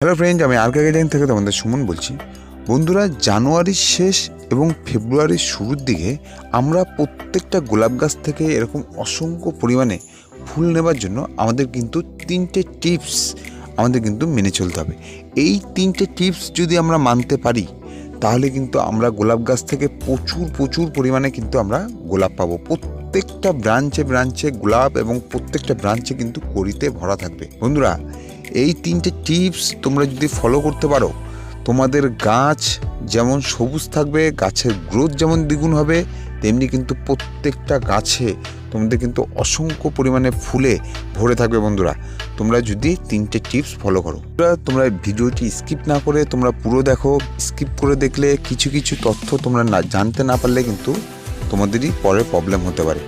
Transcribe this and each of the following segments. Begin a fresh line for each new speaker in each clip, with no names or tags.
Hello friend আমি আর গাইডেন থেকে তোমাদের সুমন বলছি। বন্ধুরা, জানুয়ারির শেষ এবং ফেব্রুয়ারির শুরুর দিকে আমরা প্রত্যেকটা গোলাপ গাছ থেকে এরকম অসংখ্য পরিমাণে ফুল নেবার জন্য আমাদের কিন্তু তিনটে টিপস আমাদের কিন্তু মেনে চলতে হবে। এই তিনটে টিপস যদি আমরা মানতে পারি, তাহলে কিন্তু আমরা গোলাপ গাছ থেকে প্রচুর প্রচুর পরিমাণে কিন্তু আমরা গোলাপ পাবো। প্রত্যেকটা ব্রাঞ্চে ব্রাঞ্চে গোলাপ এবং প্রত্যেকটা ব্রাঞ্চে কিন্তু করিতে ভরা থাকবে। বন্ধুরা এই তিনটে টিপস তোমরা যদি ফলো করতে পারো, তোমাদের গাছ যেমন সবুজ থাকবে, গাছের গ্রোথ যেমন দ্বিগুণ হবে, তেমনি কিন্তু প্রত্যেকটা গাছে তোমাদের কিন্তু অসংখ্য পরিমাণে ফুলে ভরে থাকবে বন্ধুরা। তোমরা যদি তিনটে টিপস ফলো করো। তোমরা ভিডিওটি স্কিপ না করে তোমরা পুরো দেখো। স্কিপ করে দেখলে কিছু কিছু তথ্য তোমরা না, জানতে না পারলে কিন্তু তোমাদেরই পরে প্রবলেম হতে পারে।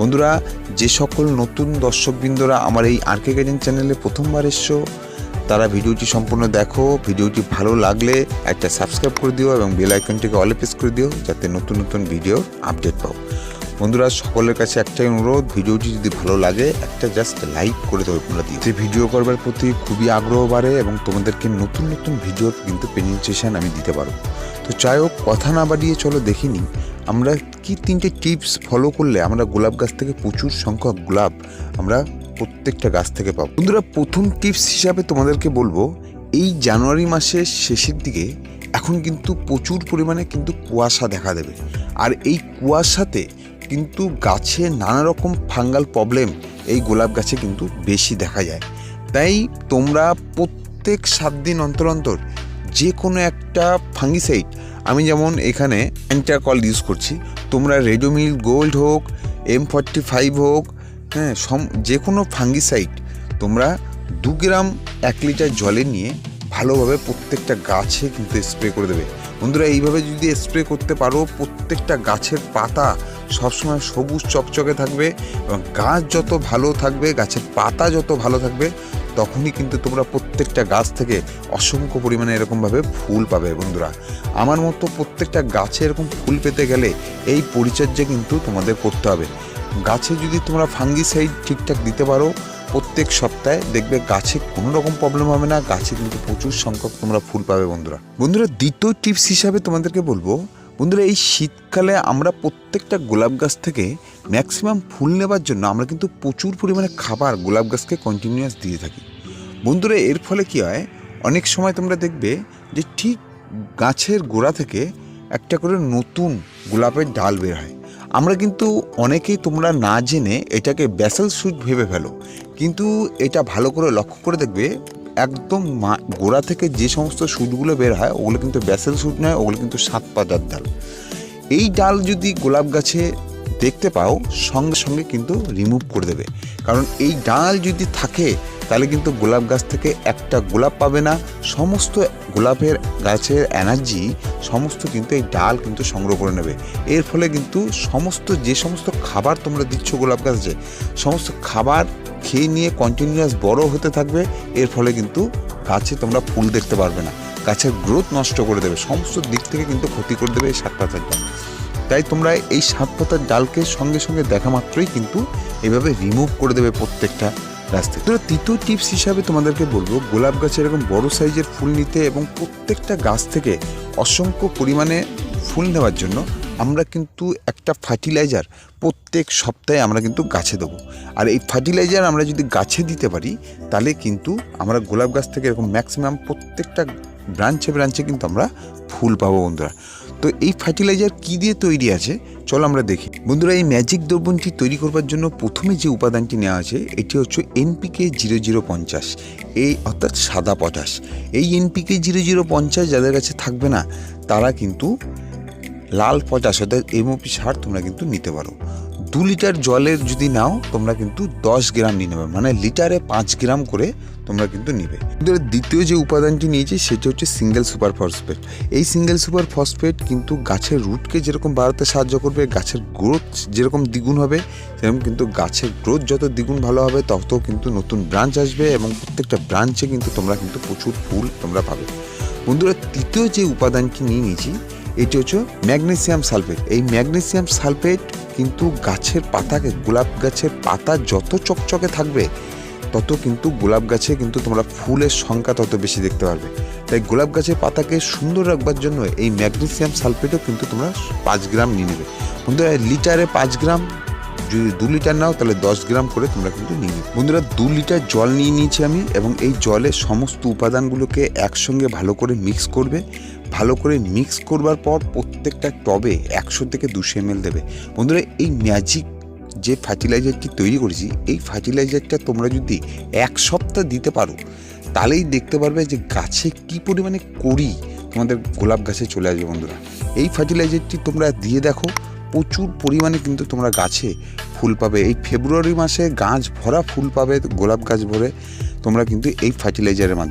বন্ধুরা, যে সকল নতুন দর্শকবৃন্দরা আমার এই আরকে গাইডেন চ্যানেলে প্রথমবার এসছো, তারা ভিডিওটি সম্পূর্ণ দেখো। ভিডিওটি ভালো লাগলে একটা সাবস্ক্রাইব করে দিও এবং বেল আইকনটিকে অলে প্রেস করে দিও যাতে নতুন নতুন ভিডিও আপডেট পাও। বন্ধুরা, সকলের কাছে একটাই অনুরোধ, ভিডিওটি যদি ভালো লাগে, একটা জাস্ট লাইক করে দেবে তোমরা দিও। যে ভিডিও করবার প্রতি খুবই আগ্রহ বাড়ে এবং তোমাদেরকে নতুন নতুন ভিডিওর কিন্তু প্রেজেন্টেশন আমি দিতে পারব। তো যাই হোক, কথা না বাড়িয়ে চলো দেখিনি আমরা কি তিনটে টিপস ফলো করলে আমরা গোলাপ গাছ থেকে প্রচুর সংখ্যক গোলাপ আমরা প্রত্যেকটা গাছ থেকে পাবো? বন্ধুরা, প্রথম টিপস হিসাবে তোমাদেরকে বলব, এই জানুয়ারি মাসের শেষের দিকে এখন কিন্তু প্রচুর পরিমাণে কিন্তু কুয়াশা দেখা দেবে। আর এই কুয়াশাতে কিন্তু গাছে নানা রকম ফাঙ্গাল প্রবলেম এই গোলাপ গাছে কিন্তু বেশি দেখা যায়। তাই তোমরা প্রত্যেক সাত দিন অন্তর অন্তর যে কোনো একটা ফাঙ্গিসাইড আমি যেমন এখানে অ্যান্টাকল ইউজ করছি, তোমরা রেডোমিল গোল্ড হোক এম ফর্টি ফাইভ হোক হ্যাঁ সম যে কোনো ফাঙ্গিসাইড তোমরা দু গ্রাম এক লিটার জলে নিয়ে ভালোভাবে প্রত্যেকটা গাছে কিন্তু স্প্রে করে দেবে। বন্ধুরা, এইভাবে যদি স্প্রে করতে পারো, প্রত্যেকটা গাছের পাতা সবসময় সবুজ চকচকে থাকবে এবং গাছ যত ভালো থাকবে, গাছের পাতা যত ভালো থাকবে তখনই কিন্তু তোমরা প্রত্যেকটা গাছ থেকে অসংখ্য পরিমাণে এরকমভাবে ফুল পাবে বন্ধুরা। আমার মতো প্রত্যেকটা গাছে এরকম ফুল পেতে গেলে এই পরিচর্যা কিন্তু তোমাদের করতে হবে। গাছে যদি তোমরা ফাঙ্গিসাইড ঠিকঠাক দিতে পারো, প্রত্যেক সপ্তাহে দেখবে গাছে কোনো রকম প্রবলেম হবে না, গাছে কিন্তু প্রচুর সংখ্যক তোমরা ফুল পাবে বন্ধুরা। বন্ধুরা, দ্বিতীয় টিপস হিসাবে তোমাদেরকে বলব বন্ধুরা, এই শীতকালে আমরা প্রত্যেকটা গোলাপ গাছ থেকে ম্যাক্সিমাম ফুল নেবার জন্য আমরা কিন্তু প্রচুর পরিমাণে খাবার গোলাপ গাছকে কন্টিনিউয়াস দিয়ে থাকি। বন্ধুরা, এর ফলে কি হয়? অনেক সময় তোমরা দেখবে যে ঠিক গাছের গোড়া থেকে একটা করে নতুন গোলাপের ডাল বের হয়। আমরা কিন্তু অনেকেই তোমরা না জেনে এটাকে ব্যাসেল সুট ভেবে ফেলো। কিন্তু এটা ভালো করে লক্ষ্য করে দেখবে একদম গোড়া থেকে যে সমস্ত সুটগুলো বের হয়, ওগুলো কিন্তু ব্যাসেল সুট নয়, ওগুলো কিন্তু সাত পাতার ডাল। এই ডাল যদি গোলাপ গাছে দেখতে পাও, সঙ্গে সঙ্গে কিন্তু রিমুভ করে দেবে। কারণ এই ডাল যদি থাকে, তাহলে কিন্তু গোলাপ গাছ থেকে একটা গোলাপ পাবে না। সমস্ত গোলাপের গাছের এনার্জি সমস্ত কিন্তু এই ডাল কিন্তু সংগ্রহ করে নেবে। এর ফলে কিন্তু সমস্ত যে সমস্ত খাবার তোমরা দিচ্ছ গোলাপ গাছে, সমস্ত খাবার খেয়ে নিয়ে কন্টিনিউয়াস বড় হতে থাকবে, এর ফলে কিন্তু গাছে তোমরা ফুল দেখতে পারবে না। গাছের গ্রোথ নষ্ট করে দেবে, সমস্ত দিক থেকে কিন্তু ক্ষতি করে দেবে এই সাত পাতার ডাল তাই তোমরা এই সাত পাতার ডালকে সঙ্গে সঙ্গে দেখা মাত্রই কিন্তু এভাবে রিমুভ করে দেবে প্রত্যেকটা থেকে। তো তৃতীয় টিপস হিসাবে তোমাদেরকে বলব, গোলাপ গাছে এরকম বড় সাইজের ফুল নিতে এবং প্রত্যেকটা গাছ থেকে অসংখ্য পরিমাণে ফুল নেওয়ার জন্য আমরা কিন্তু একটা ফার্টিলাইজার প্রত্যেক সপ্তাহে আমরা কিন্তু গাছে দেবো। আর এই ফার্টিলাইজার আমরা যদি গাছে দিতে পারি, তাহলে কিন্তু আমরা গোলাপ গাছ থেকে এরকম ম্যাক্সিমাম প্রত্যেকটা ব্রাঞ্চে ব্রাঞ্চে কিন্তু আমরা ফুল পাবো বন্ধুরা। তো এই ফার্টিলাইজার কী দিয়ে তৈরি আছে? চলো আমরা দেখি। বন্ধুরা, এই ম্যাজিক দ্রব্যটি তৈরি করবার জন্য প্রথমে যে উপাদানটি নেওয়া আছে, এটি হচ্ছে এনপিকে জিরো জিরো পঞ্চাশ। এই অর্থাৎ সাদা পটাশ। এই এনপিকে জিরো জিরো পঞ্চাশ যাদের কাছে থাকবে না, তারা কিন্তু লাল পটাশ অর্থাৎ এমওপি সার তোমরা কিন্তু নিতে পারো। দু লিটার জলের যদি নাও, তোমরা কিন্তু দশ গ্রাম নিয়ে নেবে। মানে লিটারে পাঁচ গ্রাম করে তোমরা কিন্তু নিবে। দ্বিতীয় যে উপাদানটি নিয়েছি, সেটি হচ্ছে সিঙ্গেল সুপার ফসফেট এই সিঙ্গেল সুপার ফসফেট কিন্তু গাছের রুটকে যেরকম বাড়াতে সাহায্য করবে, গাছের গ্রোথ যেরকম দ্বিগুণ হবে, সেরকম কিন্তু গাছের গ্রোথ যত দ্বিগুণ ভালো হবে তত কিন্তু নতুন ব্রাঞ্চ আসবে এবং প্রত্যেকটা ব্রাঞ্চে কিন্তু তোমরা কিন্তু প্রচুর ফুল তোমরা পাবে। বন্ধুরা, তৃতীয় যে উপাদানটি নিয়ে নিয়েছি এটি হচ্ছে ম্যাগনেসিয়াম সালফেট। এই ম্যাগনেসিয়াম সালফেট কিন্তু গাছের পাতাকে, গোলাপ গাছের পাতা যত চকচকে থাকবে, তত কিন্তু গোলাপ গাছে কিন্তু তোমরা ফুলের সংখ্যা তত বেশি দেখতে পারবে। তাই গোলাপ গাছের পাতাকে সুন্দর রাখবার জন্য এই ম্যাগনেসিয়াম সালফেটও কিন্তু তোমরা পাঁচ গ্রাম নিয়ে নেবে। বন্ধুরা লিটারে পাঁচ গ্রাম, যদি দু লিটার নাও তাহলে দশ গ্রাম করে তোমরা কিন্তু নিয়ে নেবে। বন্ধুরা, দু লিটার জল নিয়ে নিয়েছি আমি এবং এই জলে সমস্ত উপাদানগুলোকে একসঙ্গে ভালো করে মিক্স করবে। ভালো করে মিক্স করবার পর প্রত্যেকটা টবে একশো থেকে দুশো এম দেবে। বন্ধুরা, এই ম্যাজিক যে ফার্টিলাইজারটি তৈরি করেছি, এই ফার্টিলাইজারটা তোমরা যদি এক সপ্তাহ দিতে পারো, তাহলেই দেখতে পারবে যে গাছে কি পরিমাণে করি তোমাদের গোলাপ গাছে চলে আসবে বন্ধুরা। এই ফার্টিলাইজারটি তোমরা দিয়ে দেখো, প্রচুর পরিমাণে কিন্তু তোমরা গাছে ফুল পাবে। এই ফেব্রুয়ারি মাসে গাছ ভরা ফুল পাবে, গোলাপ গাছ ভরে তোমরা কিন্তু এই ফার্টিলাইজারের মাধ্যমে